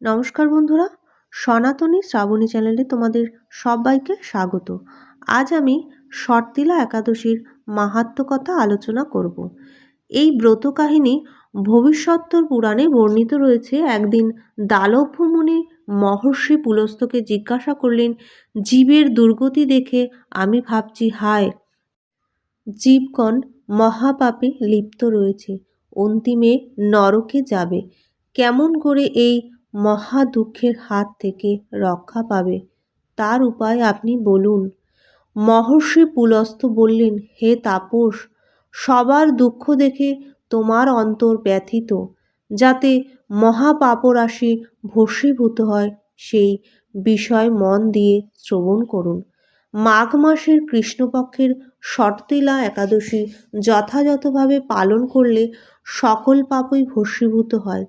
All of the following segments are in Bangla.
নমস্কার বন্ধুরা, সনাতনী শ্রাবণী চ্যানেলে তোমাদের সবাইকে স্বাগত। আজ আমি শর্তিলা একাদশীর মাহাত্ম কথা আলোচনা করব। এই ব্রত কাহিনী ভবিষ্যত্তর পুরাণে বর্ণিত রয়েছে। একদিন দালভ্য মুনি মহর্ষি পুলস্তকে জিজ্ঞাসা করলেন, জীবের দুর্গতি দেখে আমি ভাবছি, হায়, জীবগণ মহাপাপে লিপ্ত রয়েছে, অন্তিমে নরকে যাবে। কেমন করে এই মহা দুঃখের হাত থেকে রক্ষা পাবে। তার উপায় আপনি বলুন। মহর্ষি পুলস্ত বললেন, হে তাপস, সবার দুঃখ দেখে তোমার অন্তর ব্যথিত। যাতে মহাপাপরাশি ভস্মীভূত হয়, সেই বিষয় মন দিয়ে শ্রবণ করুন। মাঘ মাসের কৃষ্ণপক্ষের শর্তিলা একাদশী যথাযথভাবে পালন করলে সকল পাপই ভস্মীভূত হয়।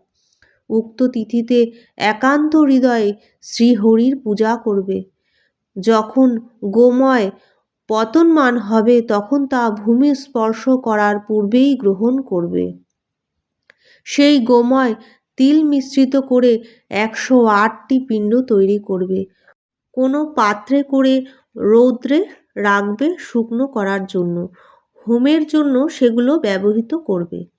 উক্ত তিথিতে একান্ত হৃদয়ে শ্রীহরির পূজা করবে। যখন গোময় পতনমান হবে, তখন তা ভূমি স্পর্শ করার পূর্বেই গ্রহণ করবে। সেই গোময় তিল মিশ্রিত করে একশো আটটি পিণ্ড তৈরি করবে। কোনো পাত্রে করে রৌদ্রে রাখবে শুকনো করার জন্য। হোমের জন্য সেগুলো ব্যবহৃত করবে।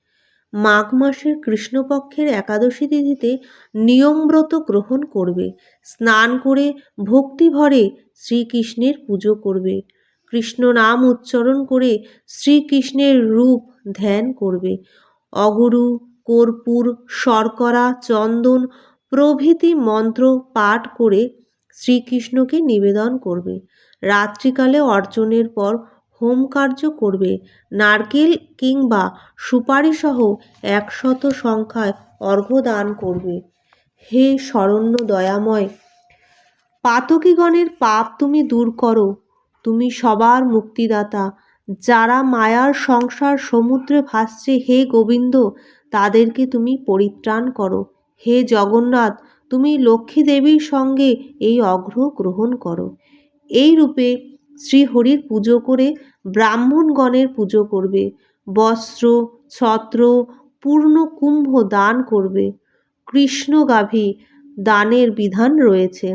মাঘ মাসের কৃষ্ণপক্ষের একাদশী তিথিতে নিয়মব্রত গ্রহণ করবে। স্নান করে ভক্তিভরে শ্রীকৃষ্ণের পুজো করবে। কৃষ্ণ নাম উচ্চারণ করে শ্রীকৃষ্ণের রূপ ধ্যান করবে। অগুরু, কর্পূর, শর্করা, চন্দন প্রভৃতি মন্ত্র পাঠ করে শ্রীকৃষ্ণকে নিবেদন করবে। রাত্রিকালে অর্চনের পর হোম কার্য করবে। নারকেল কিংবা সুপারিসহ একশত সংখ্যায় অর্ঘ্য দান করবে। হে শরণ্য দয়াময় পাতকীগণের পাপ তুমি দূর করো। তুমি সবার মুক্তিদাতা। যারা মায়ার সংসার সমুদ্রে ভাসছে, হে গোবিন্দ, তাদেরকে তুমি পরিত্রাণ করো। হে জগন্নাথ, তুমি লক্ষ্মী দেবীর সঙ্গে এই অগ্র গ্রহণ করো। এই রূপে শ্রীহরির পুজো করে ব্রাহ্মণগণের পুজো করবে, বস্ত্র, ছত্র, পূর্ণ কুম্ভ দান করবে কৃষ্ণ গাভী দানের বিধান রয়েছে।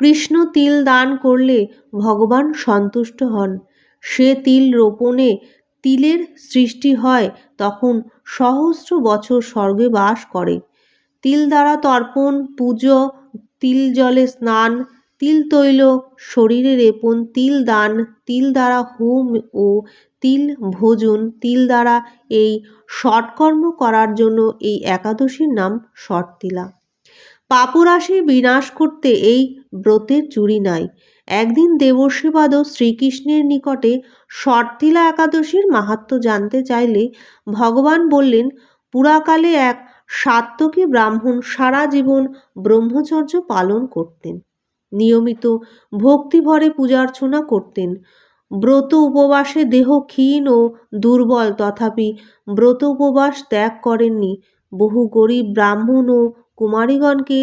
কৃষ্ণ তিল দান করলে ভগবান সন্তুষ্ট হন। সে তিল রোপণে তিলের সৃষ্টি হয়, তখন সহস্র বছর স্বর্গে বাস করে। তিল দ্বারা তর্পণ, পুজো, তিল জলে স্নান তিল তৈল, শরীরে রেপন, তিল দান, তিল দ্বারা হোম ও তিল ভোজন, তিল দ্বারা এই সৎকর্ম করার জন্য এই একাদশীর নাম শর্তিলা পাপরাশি বিনাশ করতে এই ব্রতের চুরি নাই। একদিন দেবর্ষিবাদ শ্রীকৃষ্ণের নিকটে শর্তিলা একাদশীর মাহাত্ম জানতে চাইলে ভগবান বললেন, পুরাকালে এক সাত্তকী ব্রাহ্মণ সারা জীবন ব্রহ্মচর্য পালন করতেন। নিয়মিত ভক্তিভরে পূজার্চনা করতেন। ব্রত উপবাসে দেহ ক্ষীণ ও দুর্বল, তথাপি ব্রত উপবাস ত্যাগ করেননি। বহু গরিব ব্রাহ্মণ ও কুমারীগণকে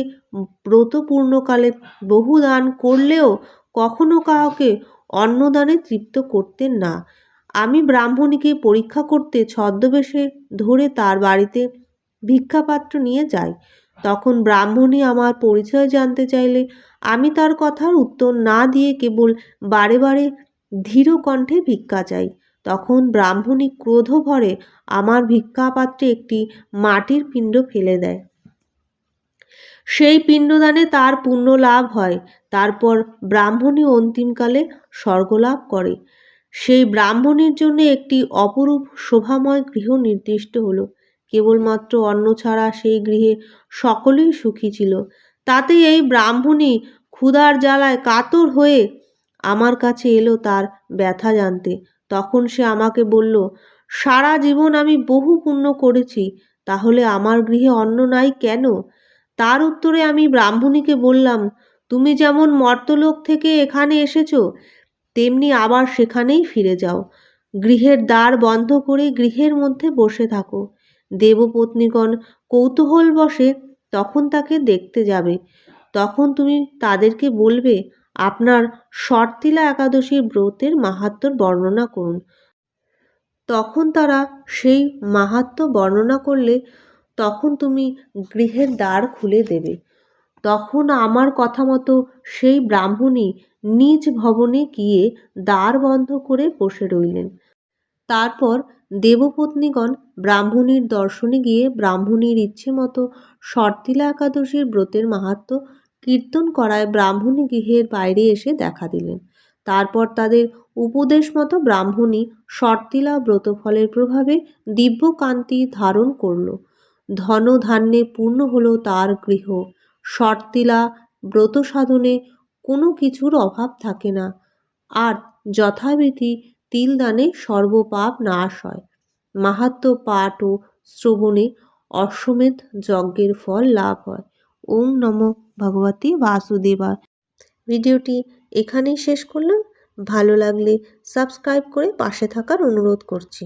ব্রত পূর্ণকালে বহু দান করলেও কখনো কাউকে অন্নদানে তৃপ্ত করতেন না। আমি ব্রাহ্মণীকে পরীক্ষা করতে ছদ্মবেশে ধরে তার বাড়িতে ভিক্ষাপাত্র নিয়ে যাই। তখন ব্রাহ্মণী আমার পরিচয় জানতে চাইলে আমি তার কথার উত্তর না দিয়ে কেবল বারে বারে ধীর কণ্ঠে ভিক্ষা চাই। তখন ব্রাহ্মণী ক্রোধ ভরে আমার ভিক্ষাপাত্রে একটি মাটির পিণ্ড ফেলে দেয়। সেই পিণ্ডদানে তার পুণ্য লাভ হয়। তারপর ব্রাহ্মণী অন্তিমকালে স্বর্গলাভ করে। সেই ব্রাহ্মণের জন্য একটি অপরূপ শোভাময় গৃহ নির্দিষ্ট হলো। কেবলমাত্র অন্ন ছাড়া সেই গৃহে সকলেই সুখী ছিল। তাতে এই ব্রাহ্মণী ক্ষুধার জ্বালায় কাতর হয়ে আমার কাছে এলো তার ব্যথা জানতে। তখন সে আমাকে বলল, সারা জীবন আমি বহু পুণ্য করেছি, তাহলে আমার গৃহে অন্ন নাই কেন? তার উত্তরে আমি ব্রাহ্মণীকে বললাম, তুমি যেমন মর্তলোক থেকে এখানে এসেছ, তেমনি আবার সেখানেই ফিরে যাও। গৃহের দ্বার বন্ধ করে গৃহের মধ্যে বসে থাকো। দেবপত্নীগণ কৌতূহল বসে তখন তাকে দেখতে যাবে। তখন তুমি তাদেরকে বলবে, আপনার শর্তিলা একাদশীর ব্রতের মাহাত্মর বর্ণনা করুন। তখন তারা সেই মাহাত্ম বর্ণনা করলে তখন তুমি গৃহের দ্বার খুলে দেবে। তখন আমার কথা মতো সেই ব্রাহ্মণী নিজ ভবনে গিয়ে দ্বার বন্ধ করে বসে রইলেন। তারপর দেবপত্নীগণ ব্রাহ্মণীর দর্শনে গিয়ে ব্রাহ্মণীর ইচ্ছে মতো শর্তিলা একাদশীর ব্রতের মাহাত্ম কীর্তন করায় ব্রাহ্মণী গৃহের বাইরে এসে দেখা দিলেন। তারপর তাদের উপদেশ মতো ব্রাহ্মণী শর্তিলা ব্রতফলের প্রভাবে দিব্য কান্তি ধারণ করল। ধন ধান্যে পূর্ণ হলো তার গৃহ। শর্তিলা ব্রত সাধনে কোনো কিছুর অভাব থাকে না। আর যথাবিধি তিলদানে সর্বপাপ নাশ হয়। মাহাত্ম পাঠ ও শ্রবণে অশ্বমেধ যজ্ঞের ফল লাভ হয়। ওম নম ভগবতী বাসুদেবা ভিডিওটি এখানেই শেষ করলাম। ভালো লাগলে সাবস্ক্রাইব করে পাশে থাকার অনুরোধ করছি।